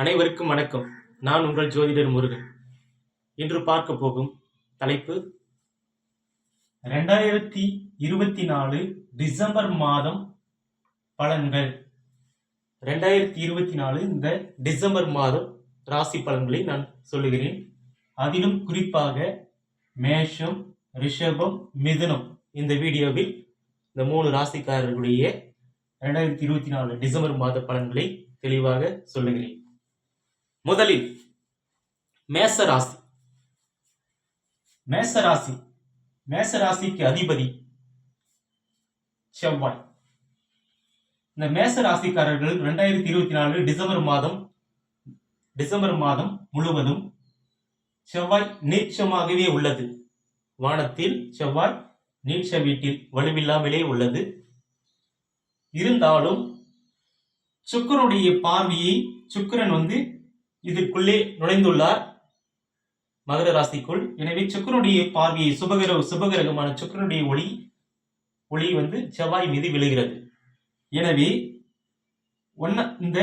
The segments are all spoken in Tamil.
அனைவருக்கும் வணக்கம். நான் உங்கள் ஜோதிடர் முருகன். இன்று பார்க்க போகும் தலைப்பு ரெண்டாயிரத்தி இருபத்தி நாலு டிசம்பர் மாதம் பலன்கள். ரெண்டாயிரத்தி இருபத்தி நாலு இந்த டிசம்பர் மாதம் ராசி பலன்களை நான் சொல்லுகிறேன். அதிலும் குறிப்பாக மேஷம் ரிஷபம் மிதுனம் இந்த வீடியோவில் இந்த மூணு ராசிக்காரர்களுடைய ரெண்டாயிரத்தி இருபத்தி நாலு டிசம்பர் மாத பலன்களை தெளிவாக சொல்லுகிறேன். முதலில் மேச ராசி மேச ராசி மேச ராசிக்கு அதிபதி செவ்வாய். இந்த மேச ராசிக்காரர்கள் ரெண்டாயிரத்தி இருபத்தி நாலு டிசம்பர் மாதம் டிசம்பர் மாதம் முழுவதும் செவ்வாய் நீட்சமாகவே உள்ளது. வானத்தில் செவ்வாய் நீட்ச வீட்டில் வலுவில்லாமலே உள்ளது. இருந்தாலும் சுக்கரனுடைய பார்வையை சுக்கிரன் வந்து இதற்குள்ளே நுழைந்துள்ளார். மகர ராசிக்குள் எனவே சுக்கரனுடைய பார்வையை சுபகிர சுபகிரகமான சுக்கிரனுடைய ஒளி ஒளி வந்து செவ்வாய் மீது விழுகிறது. எனவே ஒன்ன இந்த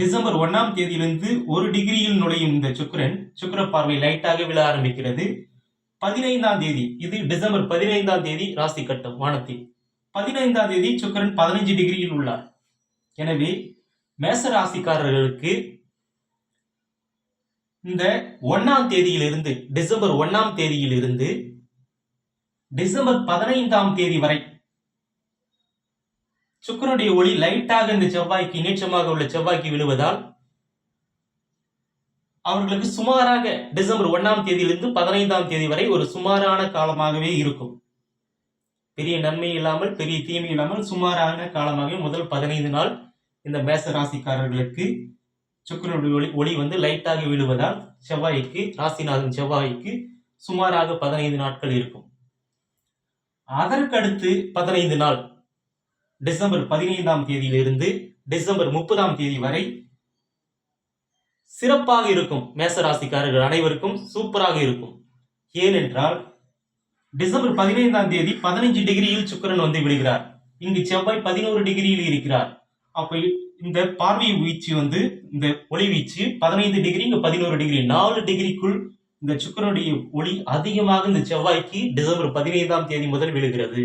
டிசம்பர் ஒன்னாம் தேதியிலிருந்து ஒரு டிகிரியில் நுழையும் இந்த சுக்கிரன் சுக்கிர பார்வை லைட்டாக விழ ஆரம்பிக்கிறது. பதினைந்தாம் தேதி இது டிசம்பர் பதினைந்தாம் தேதி ராசி கட்டம் வானத்தில். பதினைந்தாம் தேதி சுக்கிரன் பதினைஞ்சு டிகிரியில் உள்ளார். எனவே மேச ராசிக்காரர்களுக்கு இந்த ஒன்னாம் தேதியிலிருந்து டிசம்பர் ஒன்னாம் தேதியிலிருந்து டிசம்பர் பதினைந்தாம் தேதி வரை சுக்கரனுடைய ஒளி லைட்டாக இந்த செவ்வாய்க்கு நீச்சமாக உள்ள செவ்வாய்க்கு விழுவதால் அவர்களுக்கு சுமாராக டிசம்பர் ஒன்னாம் தேதியிலிருந்து பதினைந்தாம் தேதி வரை ஒரு சுமாரான காலமாகவே இருக்கும். பெரிய நன்மை இல்லாமல் பெரிய தீமை இல்லாமல் சுமாரான காலமாகவே முதல் பதினைந்து நாள் இந்த மேச ராசிக்காரர்களுக்கு சுக்கரனுடைய ஒளி ஒளி வந்து லைட்டாக விழுவதால் செவ்வாய்க்கு ராசிநாதன் செவ்வாய்க்கு சுமாராக பதினைந்து நாட்கள் இருக்கும். அதற்கடுத்து பதினைந்து நாள் டிசம்பர் பதினைந்தாம் தேதியிலிருந்து டிசம்பர் முப்பதாம் தேதி வரை சிறப்பாக இருக்கும். மேச ராசிக்காரர்கள் அனைவருக்கும் சூப்பராக இருக்கும். ஏனென்றால் டிசம்பர் பதினைந்தாம் தேதி பதினைஞ்சு டிகிரியில் சுக்கரன் வந்து விடுகிறார். இங்கு செவ்வாய் பதினோரு டிகிரியில் இருக்கிறார். அப்ப இந்த பார்வை வீச்சு வந்து இந்த ஒளி வீச்சு பதினைந்து டிகிரி இங்க பதினோரு டிகிரி நாலு டிகிரிக்குள் இந்த சுக்கரனுடைய ஒளி அதிகமாக இந்த செவ்வாய்க்கு டிசம்பர் பதினைந்தாம் தேதி முதல் விழுகிறது.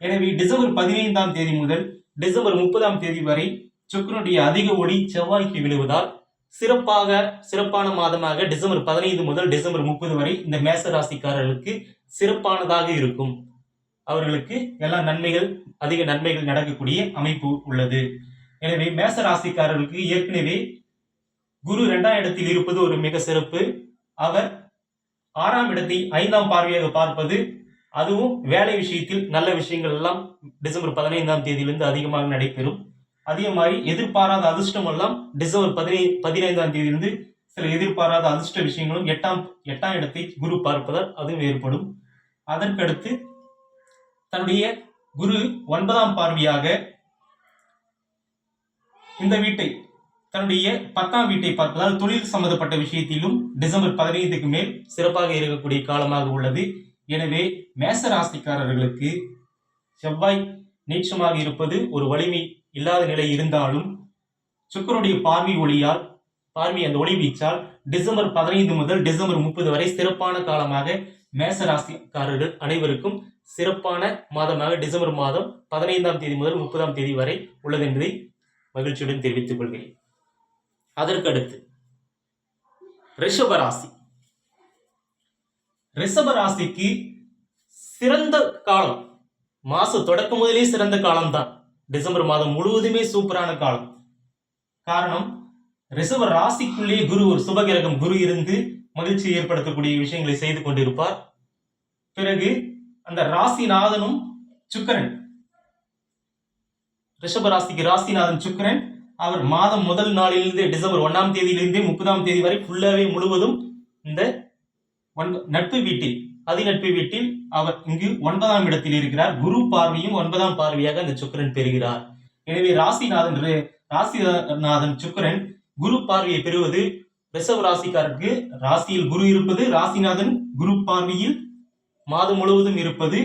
எனவே டிசம்பர் பதினைந்தாம் தேதி முதல் டிசம்பர் முப்பதாம் தேதி வரை சுக்கரனுடைய அதிக ஒளி செவ்வாய்க்கு விழுவதால் சிறப்பாக சிறப்பான மாதமாக டிசம்பர் பதினைந்து முதல் டிசம்பர் முப்பது வரை இந்த மேச ராசிக்காரர்களுக்கு சிறப்பானதாக இருக்கும். அவர்களுக்கு எல்லா நன்மைகள் அதிக நன்மைகள் நடக்கக்கூடிய அமைப்பு உள்ளது. எனவே மேச ராசிக்காரர்களுக்கு ஏற்கனவே குரு இரண்டாம் இடத்தில் இருப்பது ஒரு மிக சிறப்பு. அவர் ஆறாம் இடத்தை ஐந்தாம் பார்வையாக பார்ப்பது அதுவும் வேலை விஷயத்தில் நல்ல விஷயங்கள் எல்லாம் டிசம்பர் பதினைந்தாம் தேதியிலிருந்து அதிகமாக நடைபெறும். அதே மாதிரி எதிர்பாராத அதிர்ஷ்டம் எல்லாம் டிசம்பர் பதினை பதினைந்தாம் தேதியிலிருந்து சில எதிர்பாராத அதிர்ஷ்ட விஷயங்களும் எட்டாம் எட்டாம் இடத்தை குரு பார்ப்பதால் அதுவும் ஏற்படும். அதற்கடுத்து தன்னுடைய குரு ஒன்பதாம் பார்வையாக இந்த வீட்டை தன்னுடைய பத்தாம் வீட்டை பார்ப்பதால் தொழில் சம்பந்தப்பட்ட விஷயத்திலும் டிசம்பர் பதினைந்துக்கு மேல் சிறப்பாக இருக்கக்கூடிய காலமாக உள்ளது. எனவே மேச ராசிக்காரர்களுக்கு செவ்வாய் நீச்சமாக இருப்பது ஒரு வலிமை இல்லாத நிலை இருந்தாலும் சுக்கரனுடைய பார்வை ஒளியால் பார்வை அந்த ஒளி வீச்சால் டிசம்பர் பதினைந்து முதல் டிசம்பர் முப்பது வரை சிறப்பான காலமாக மேச ராசிக்காரர்கள் அனைவருக்கும் சிறப்பான மாதமாக டிசம்பர் மாதம் பதினைந்தாம் தேதி முதல் முப்பதாம் தேதி வரை உள்ளது என்பதை மகிழ்ச்சியுடன் தெரிவித்துக் கொள்கிறேன். அதற்கடுத்து ரிஷபராசி. ரிஷபராசிக்கு சிறந்த காலம். மாச தொடக்கம் முதலே சிறந்த காலம்தான். டிசம்பர் மாதம் முழுவதுமே சூப்பரான காலம். காரணம் ரிஷப ராசிக்குள்ளே குரு ஒரு சுபகிரகம் குரு இருந்து மகிழ்ச்சியை ஏற்படுத்தக்கூடிய விஷயங்களை செய்து கொண்டிருப்பார். பிறகு அந்த ராசிநாதனும் சுக்கரன். ரிஷப ராசிக்கு ராசிநாதன் சுக்கிரன். அவர் மாதம் முதல் நாளிலிருந்து டிசம்பர் ஒன்னாம் தேதியிலிருந்து முப்பதாம் தேதி வரை ஃபுல்லாகவே முழுவதும் இந்த ஒன் நட்பு வீட்டில் அதிநட்பு வீட்டில் அவர் இங்கு ஒன்பதாம் இடத்தில் இருக்கிறார். குரு பார்வையும் ஒன்பதாம் பார்வையாக அந்த சுக்கிரன் பெறுகிறார். எனவே ராசிநாதன் ராசிநாதன் சுக்கிரன் குரு பார்வையை பெறுவது ரிஷப ராசிக்காரருக்கு ராசியில் குரு இருப்பது ராசிநாதன் குரு பார்வையில் மாதம் முழுவதும் இருப்பது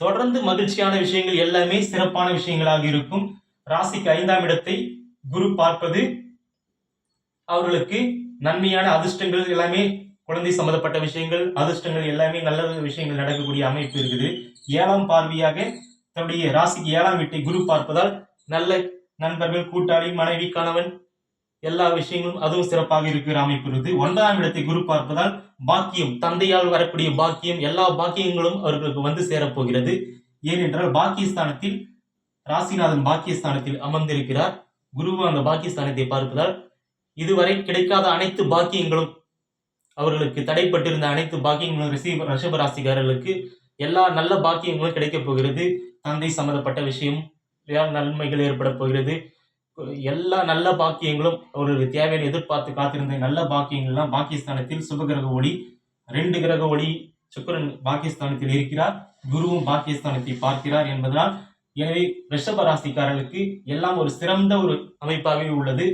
தொடர்ந்து மகிழ்ச்சியான விஷயங்கள் எல்லாமே சிறப்பான விஷயங்களாக இருக்கும். ராசிக்கு ஐந்தாம் இடத்தை குரு பார்ப்பது அவர்களுக்கு நன்மையான அதிர்ஷ்டங்கள் எல்லாமே குழந்தை சம்பந்தப்பட்ட விஷயங்கள் அதிர்ஷ்டங்கள் எல்லாமே நல்ல விஷயங்கள் நடக்கக்கூடிய அமைப்பு இருக்குது. ஏழாம் பார்வையாக தன்னுடைய ராசிக்கு ஏழாம் வீட்டை குரு பார்ப்பதால் நல்ல நண்பர்கள் கூட்டாளி மனைவி கணவன் எல்லா விஷயங்களும் அதுவும் சிறப்பாக இருக்கிற அமைப்பு இருக்குது. ஒன்பதாம் இடத்தை குரு பார்ப்பதால் பாக்கியம் தந்தையால் வரக்கூடிய பாக்கியம் எல்லா பாக்கியங்களும் அவர்களுக்கு வந்து சேரப்போகிறது. ஏனென்றால் பாக்கியஸ்தானத்தில் ராசிநாதன் பாக்கியஸ்தானத்தில் அமர்ந்திருக்கிறார். குருவும் அந்த பாக்கியஸ்தானத்தை பார்ப்பதால் இதுவரை கிடைக்காத அனைத்து பாக்கியங்களும் அவர்களுக்கு தடைப்பட்டிருந்த அனைத்து பாக்கியங்களும் ரிஷி ரிஷப ராசிக்காரர்களுக்கு எல்லா நல்ல பாக்கியங்களும் கிடைக்கப் போகிறது. தந்தை சம்பந்தப்பட்ட விஷயம் நன்மைகள் ஏற்பட போகிறது. எல்லா நல்ல பாக்கியங்களும் அவர்களுக்கு தேவையான எதிர்பார்த்து காத்திருந்த நல்ல பாக்கியங்கள்லாம் பாகிஸ்தானத்தில் சுபகிரக ஒளி ரெண்டு கிரக ஒளி சுக்கரன் பாகிஸ்தானத்தில் இருக்கிறார். குருவும் பாகிஸ்தானத்தை பார்க்கிறார் என்பதனால் எனவே ரிஷப ராசிக்காரர்களுக்கு எல்லாம் ஒரு சிறந்த ஒரு அமைப்பாகவே உள்ளது.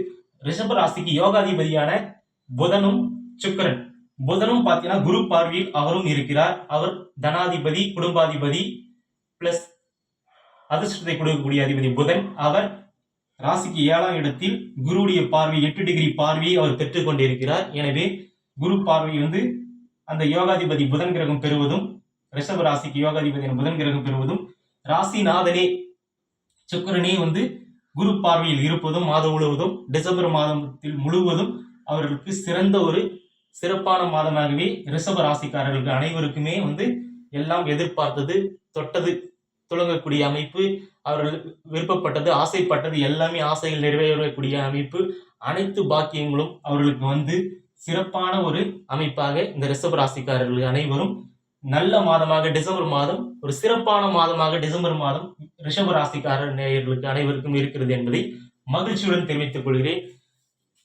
ரிஷப ராசிக்கு யோகாதிபதியான புதனும் சுக்கிரன். புதனும் பார்த்தீங்கன்னா குரு பார்வையில் அவரும் இருக்கிறார். அவர் தனாதிபதி குடும்பாதிபதி பிளஸ் அதிர்ஷ்டத்தை கொடுக்கக்கூடிய அதிபதி புதன். அவர் ராசிக்கு ஏழாம் இடத்தில் குருவுடைய பார்வை எட்டு டிகிரி பார்வையை அவர் பெற்றுக் கொண்டிருக்கிறார். எனவே குரு பார்வை வந்து அந்த யோகாதிபதி புதன் கிரகம் பெறுவதும் ரிஷப ராசிக்கு யோகாதிபதி புதன் கிரகம் பெறுவதும் ராசிநாதனே சுக்கிரனே வந்து குரு பார்வையில் இருப்பதும் மாதம் முழுவதும் டிசம்பர் மாதத்தில் முழுவதும் அவர்களுக்கு சிறந்த ஒரு சிறப்பான மாதமாகவே ரிஷப ராசிக்காரர்களுக்கு அனைவருக்குமே வந்து எல்லாம் எதிர்பார்த்தது தொட்டது துளங்கக்கூடிய அமைப்பு அவர்கள் விருப்பப்பட்டது ஆசைப்பட்டது எல்லாமே ஆசைகள் நிறைவேறக்கூடிய அமைப்பு. அனைத்து பாக்கியங்களும் அவர்களுக்கு வந்து சிறப்பான ஒரு அமைப்பாக இந்த ரிஷப ராசிக்காரர்கள் அனைவரும் நல்ல மாதமாக டிசம்பர் மாதம் ஒரு சிறப்பான மாதமாக டிசம்பர் மாதம் ரிஷப ராசிக்காரர் நேயர்களுக்கு அனைவருக்கும் இருக்கிறது என்பதை மகிழ்ச்சியுடன் தெரிவித்துக் கொள்கிறேன்.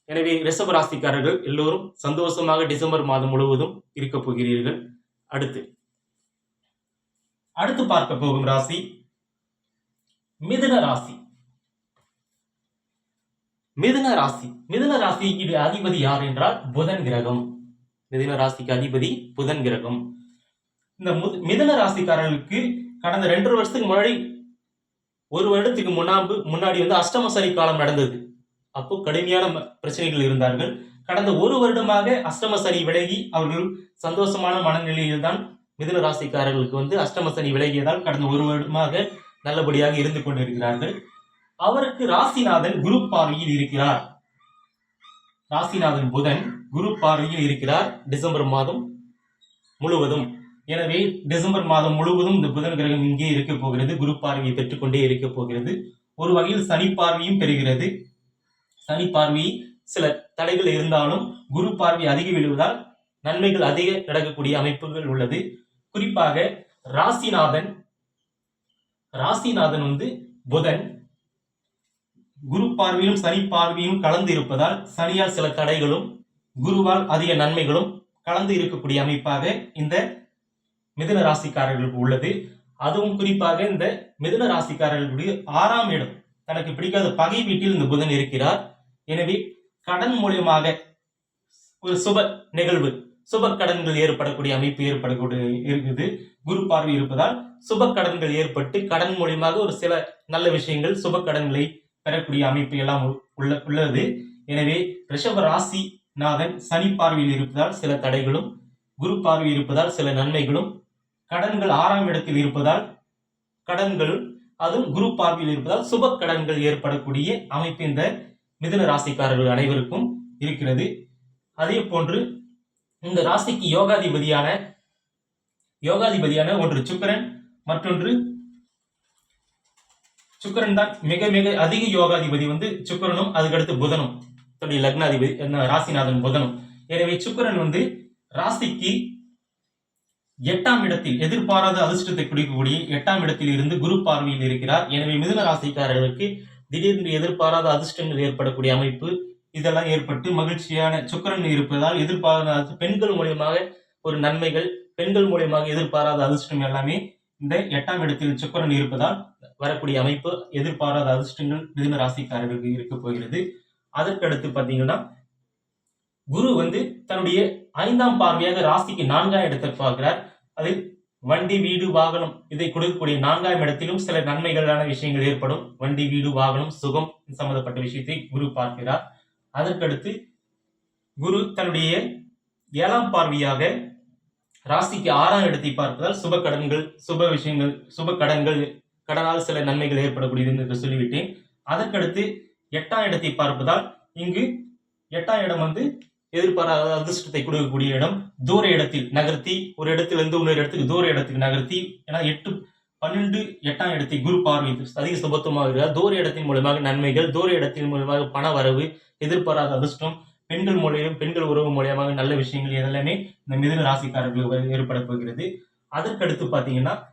எனவே ரிஷப ராசிக்காரர்கள் எல்லோரும் சந்தோஷமாக டிசம்பர் மாதம் முழுவதும் இருக்கப் போகிறீர்கள். அடுத்து அடுத்து பார்க்க போகும் ராசி மிதுன ராசி. மிதுன ராசி. மிதுன ராசிக்கு அதிபதி யார் என்றால் புதன் கிரகம். மிதுன ராசிக்கு அதிபதி புதன் கிரகம். இந்த மிதுன ராசிக்காரர்களுக்கு கடந்த ரெண்டு வருஷத்துக்கு முன்னாடி ஒரு வருடத்துக்கு முன்னாம்பு முன்னாடி வந்து அஷ்டம சனி காலம் நடந்தது. அப்போ கடுமையான பிரச்சனைகள் இருந்தார்கள். கடந்த ஒரு வருடமாக அஷ்டம சனி விலகி அவர்கள் சந்தோஷமான மனநிலையில் தான் மிதுன ராசிக்காரர்களுக்கு வந்து அஷ்டம சனி விலகியதால் கடந்த ஒரு வருடமாக நல்லபடியாக இருந்து கொண்டிருக்கிறார்கள். அவருக்கு ராசிநாதன் குரு பார்வையில் இருக்கிறார். ராசிநாதன் புதன் குரு பார்வையில் இருக்கிறார் டிசம்பர் மாதம் முழுவதும். எனவே டிசம்பர் மாதம் முழுவதும் இந்த புதன் கிரகம் இங்கே இருக்க போகிறது. குரு பார்வையை பெற்றுக்கொண்டே இருக்க போகிறது. ஒரு வகையில் சனி பார்வையும் பெறுகிறது. சனி பார்வை சில தடைகள் இருந்தாலும் குரு பார்வை அதிக விழுவதால் நன்மைகள் அதிக நடக்கக்கூடிய அமைப்புகள் உள்ளது. குறிப்பாக ராசிநாதன் ராசிநாதன் வந்து புதன். குரு பார்வையும் சனி பார்வையும் கலந்து இருப்பதால் சனியால் சில தடைகளும் குருவால் அதிக நன்மைகளும் கலந்து இருக்கக்கூடிய அமைப்பாக இந்த மிதுன ராசிக்காரர்களுக்கு உள்ளது. அதுவும் குறிப்பாக இந்த மிதுன ராசிக்காரர்களுடைய ஆறாம் இடம். தனக்கு பிடிக்காத பகை வீட்டில் இந்த புதன் இருக்கிறார். எனவே கடன் மூலியமாக ஒரு சுப நிகழ்வு சுப கடன்கள் ஏற்படக்கூடிய அமைப்பு ஏற்படக்கூடிய இருக்குது. குரு பார்வை இருப்பதால் சுப கடன்கள் ஏற்பட்டு கடன் மூலியமாக ஒரு சில நல்ல விஷயங்கள் சுப கடன்களை பெறக்கூடிய அமைப்பு எல்லாம் உள்ள உள்ளது. எனவே ரிஷப ராசி நாதன் சனி பார்வையில் இருப்பதால் சில தடைகளும் குரு பார்வை இருப்பதால் சில நன்மைகளும் கடன்கள் ஆறாம் இடத்தில் இருப்பதால் கடன்கள் அதுவும் குரு பார்வையில் இருப்பதால் சுப கடன்கள் ஏற்படக்கூடிய அமைப்பு இந்த மிதுன ராசிக்காரர்கள் அனைவருக்கும் இருக்கிறது. அதே போன்று இந்த ராசிக்கு யோகாதிபதியான யோகாதிபதியான ஒன்று சுக்கிரன் மற்றொன்று சுக்கரன் தான். மிக மிக அதிக யோகாதிபதி வந்து சுக்கிரனும் அதுக்கடுத்து புதனும். தன்னுடைய லக்னாதிபதி ராசிநாதன் புதனும். எனவே சுக்கிரன் வந்து ராசிக்கு எட்டாம் இடத்தில் எதிர்பாராத அதிர்ஷ்டத்தை குடிக்கக்கூடிய எட்டாம் இடத்தில் இருந்து குரு பார்வையில் இருக்கிறார். எனவே மிதுன ராசிக்காரர்களுக்கு திடீரென்று எதிர்பாராத அதிர்ஷ்டங்கள் ஏற்படக்கூடிய அமைப்பு இதெல்லாம் ஏற்பட்டு மகிழ்ச்சியான சுக்கிரன் இருப்பதால் எதிர்பாராத பெண்கள் மூலியமாக ஒரு நன்மைகள் பெண்கள் மூலியமாக எதிர்பாராத அதிர்ஷ்டம் எல்லாமே இந்த எட்டாம் இடத்தில் சுக்கரன் இருப்பதால் வரக்கூடிய அமைப்பு எதிர்பாராத அதிர்ஷ்டங்கள் மிதுன ராசிக்காரர்களுக்கு இருக்க போகிறது. அதற்கடுத்து பார்த்தீங்கன்னா குரு வந்து தன்னுடைய ஐந்தாம் பார்வையாக ராசிக்கு நான்காம் இடத்தை பார்க்கிறார். அதில் வண்டி வீடு வாகனம் இதை கொடுக்கக்கூடிய நான்காம் இடத்திலும் சில நன்மைகளான விஷயங்கள் ஏற்படும். வண்டி வீடு வாகனம் சுகம் சம்பந்தப்பட்ட விஷயத்தை குரு பார்க்கிறார். அதற்கடுத்து குரு தன்னுடைய ஏழாம் பார்வையாக ராசிக்கு ஆறாம் இடத்தை பார்ப்பதால் சுப கடன்கள் சுப விஷயங்கள் சுப கடன்கள் கடனால் சில நன்மைகள் ஏற்படக்கூடியது என்று சொல்லிவிட்டேன். அதற்கடுத்து எட்டாம் இடத்தை பார்ப்பதால் இங்கு எட்டாம் இடம் வந்து எதிர்பாராத அதிர்ஷ்டத்தை கொடுக்கக்கூடிய இடம். தூர இடத்தில் நகர்த்தி ஒரு இடத்திலிருந்து இன்னொரு இடத்துக்கு தூர இடத்துக்கு நகர்த்தி ஏன்னா எட்டு பன்னெண்டு எட்டாம் இடத்தை குரு பார்வை அதிக சுபத்துவமாக இருக்கிறார் தூர இடத்தின் மூலமாக நன்மைகள் தூர இடத்தின் மூலமாக பண வரவு எதிர்பாராத அதிர்ஷ்டம் பெண்கள் மூலியம் பெண்கள் உறவு மூலியமாக நல்ல விஷயங்கள் இதெல்லாமே இந்த மிதன ராசிக்காரர்களுக்கு ஏற்பட போகிறது. அதற்கடுத்து பார்த்தீங்கன்னா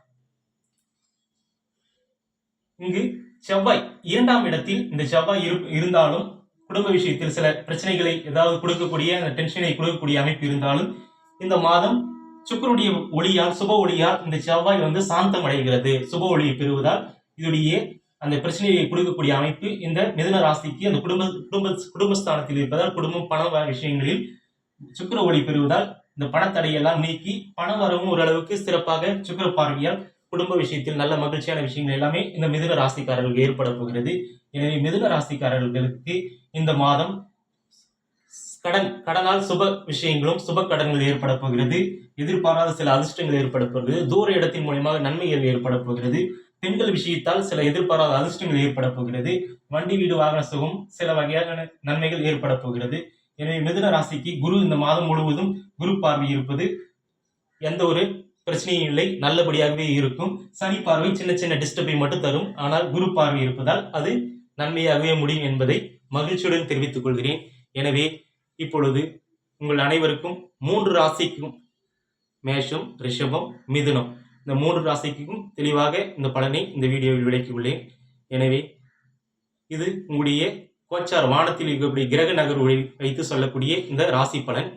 இங்கு செவ்வாய் இரண்டாம் இடத்தில் இந்த செவ்வாய் இரு இருந்தாலும் குடும்ப விஷயத்தில் சில பிரச்சனைகளை ஏதாவது கொடுக்கக்கூடிய அந்த டென்ஷனை கொடுக்கக்கூடிய அமைப்பு இருந்தாலும் இந்த மாதம் சுக்கரனுடைய ஒளியால் சுப ஒளியால் இந்த செவ்வாய் வந்து சாந்தம் அடைகிறது சுப ஒளியை பெறுவதால் இதுடைய அந்த பிரச்சனையை கொடுக்கக்கூடிய அமைப்பு இந்த மிதுன ராசிக்கு அந்த குடும்ப குடும்ப குடும்பஸ்தானத்தில் இருப்பதால் குடும்பம் பண விஷயங்களில் சுக்கர ஒளி பெறுவதால் இந்த பணத்தடையெல்லாம் நீக்கி பண வரவும் ஓரளவுக்கு சிறப்பாக சுக்கிர பார்வையால் குடும்ப விஷயத்தில் நல்ல மகிழ்ச்சியான விஷயங்கள் எல்லாமே இந்த மிதுன ராசிக்காரர்களுக்கு ஏற்பட போகிறது. எனவே மிதுன ராசிக்காரர்களுக்கு இந்த மாதம் கடன் கடனால் சுப விஷயங்களும் சுப கடன்கள் ஏற்பட போகிறது. எதிர்பாராத சில அதிர்ஷ்டங்கள் ஏற்பட போகிறது. தூர இடத்தின் மூலியமாக நன்மைகள் ஏற்பட போகிறது. பெண்கள் விஷயத்தால் சில எதிர்பாராத அதிர்ஷ்டங்கள் ஏற்பட போகிறது. வண்டி வீடு வாகன சுகம் சில வகையான நன்மைகள் ஏற்பட போகிறது. எனவே மிதுன ராசிக்கு குரு இந்த மாதம் முழுவதும் குரு பார்வை இருப்பது எந்த ஒரு பிரச்சனையும் இல்லை. நல்லபடியாகவே இருக்கும். சனி பார்வை சின்ன சின்ன டிஸ்டர்பை மட்டும் தரும். ஆனால் குரு பார்வை இருப்பதால் அது நன்மையாகவே முடியும் என்பதை மகிழ்ச்சியுடன் தெரிவித்துக் கொள்கிறேன். எனவே இப்பொழுது உங்கள் அனைவருக்கும் மூன்று ராசிக்கும் மேஷம் ரிஷபம் மிதுனம். இந்த மூன்று ராசிக்கும் தெளிவாக இந்த பலனை இந்த வீடியோவில் விளக்கியுள்ளேன். எனவே இது உங்களுடைய கோச்சார் வானத்தில் இருக்கக்கூடிய கிரக நகர்வுகளை வைத்து சொல்லக்கூடிய இந்த ராசி பலன்.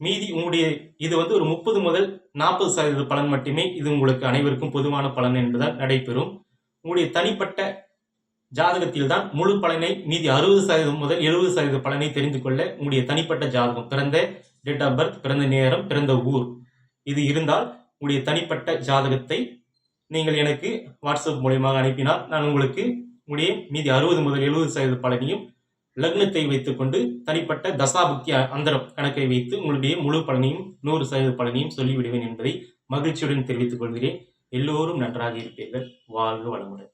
மீதி உங்களுடைய இது வந்து ஒரு முப்பது முதல் நாற்பது சதவீத பலன் மட்டுமே இது உங்களுக்கு அனைவருக்கும் பொதுவான பலன் என்பதால் நடைபெறும். உங்களுடைய தனிப்பட்ட ஜாதகத்தில் தான் முழு பலனை மீதி அறுபது சதவீதம் முதல் எழுபது சதவீத பலனை தெரிந்து கொள்ள உங்களுடைய தனிப்பட்ட ஜாதகம் பிறந்த டேட் ஆஃப் பர்த் பிறந்த நேரம் பிறந்த ஊர். இது இருந்தால் உங்களுடைய தனிப்பட்ட ஜாதகத்தை நீங்கள் எனக்கு வாட்ஸ்அப் மூலியமாக அனுப்பினால் நான் உங்களுக்கு உங்களுடைய மீதி அறுபது முதல் எழுபது சதவீத பலனையும் லக்னத்தை வைத்துக்கொண்டு தனிப்பட்ட தசாபுக்தி அந்தரம் கணக்கை வைத்து உங்களுடைய முழு பலனையும் நூறு சதவீத பலனையும் சொல்லிவிடுவேன் என்பதை மகிழ்ச்சியுடன் தெரிவித்துக் கொள்கிறேன். எல்லோரும் நன்றாக இருப்பீர்கள். வாழ்க வளமுடன்.